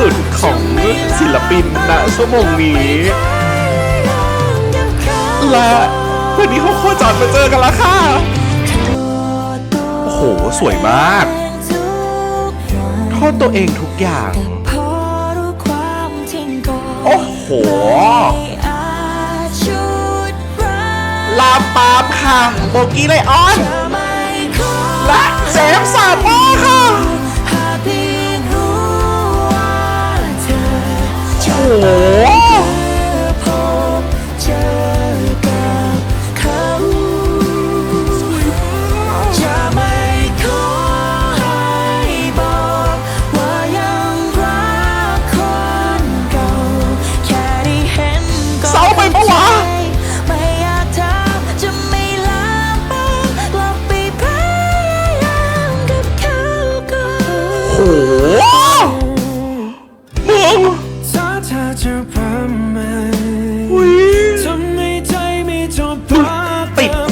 สุดของศิลปินณชั่วโมงนี้ และวันนี้เขาโคจรมาเจอกันแล้วค่ะ โอ้โห สวยมากโทษตัวเองทุกอย่าง โอ้โหลาปามค่ะ โบกี้ไลออน และเจมส์สาโม ค่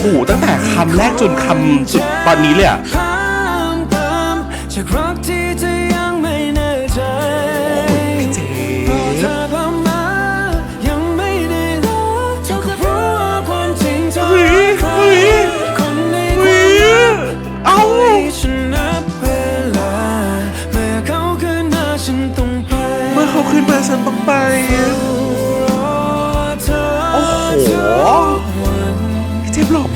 หูตั้งแต่คำแรกจนคำสุดตอนนี้เลยอะเมื่อเขาคืนหน้าฉันต้องไปเมื่อเขาขึ้นมาฉันต้องไป โอ้โห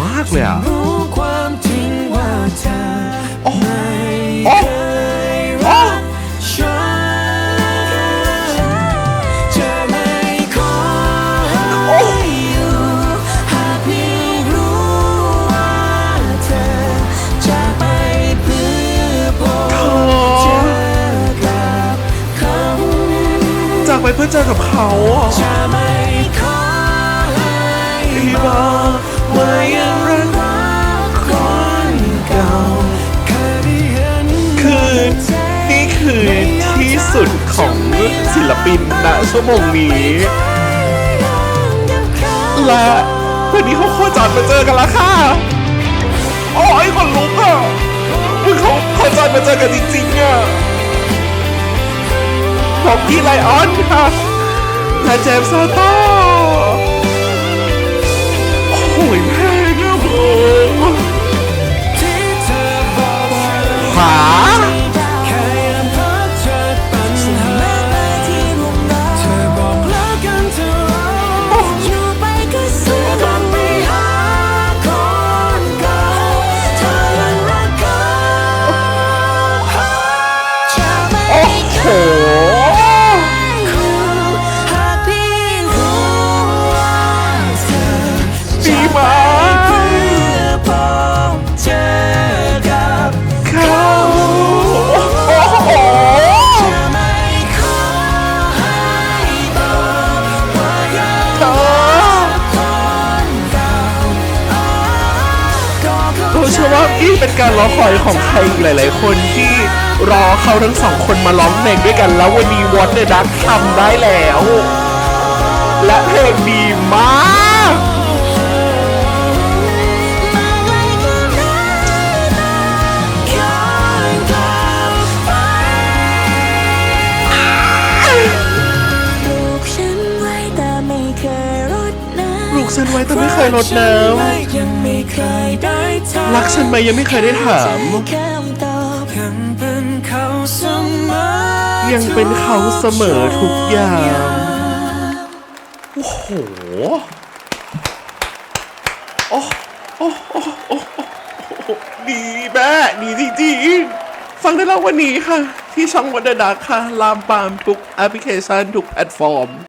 มากเลยอะรู้ความจริงว่าเธอโอ้ไม่โอ้เคยรักฉันจะไม่ขอให้อยู่หากเพียงรู้ว่าเธอจะไปเพื่อพบเจอกับเขาจากไปเพื่อเจอกับเขาอะ ว่ายังรักคนเก่าคือนี่คือที่สุดของศิลปินณชั่วโมงนี้ และวันนี้เขาโคจรมาเจอกันแล้วค่ะ โอ้ยคนลุกอะคือเขาโคจรมาเจอกันจริงๆอะบอกกี้ไลออนค่ะและเจมส์ซาต้โเข้าผมเชื่อว่านี่เป็นการรอคอยของใครอีกหลาย ๆ คนที่รอเขาทั้งสองคนมาร้องเพลงด้วยกัน แล้ววันนี้วอตเดอะดักทำได้แล้ว และเพลงดีมากมาไกลแค่ไหนย้อนกลับไปปลูกฉันไว้แต่ไม่เคยรดน้ำ รักฉันไหมยังไม่เคยได้ถามคำตอบยังเป็นเขาเสมอยังเป็นเขาเสมอทุกอย่าง โอ้โห โอ้โอ้โอ้โอ้โอ้โอ้ดีแม่ดีจริงๆ ฟังได้แล้ววันนี้ค่ะ ที่ช่องวัดเดอะดักค่ะ ลามปามทุกแอปพลิเคชันทุกแพลตฟอร์ม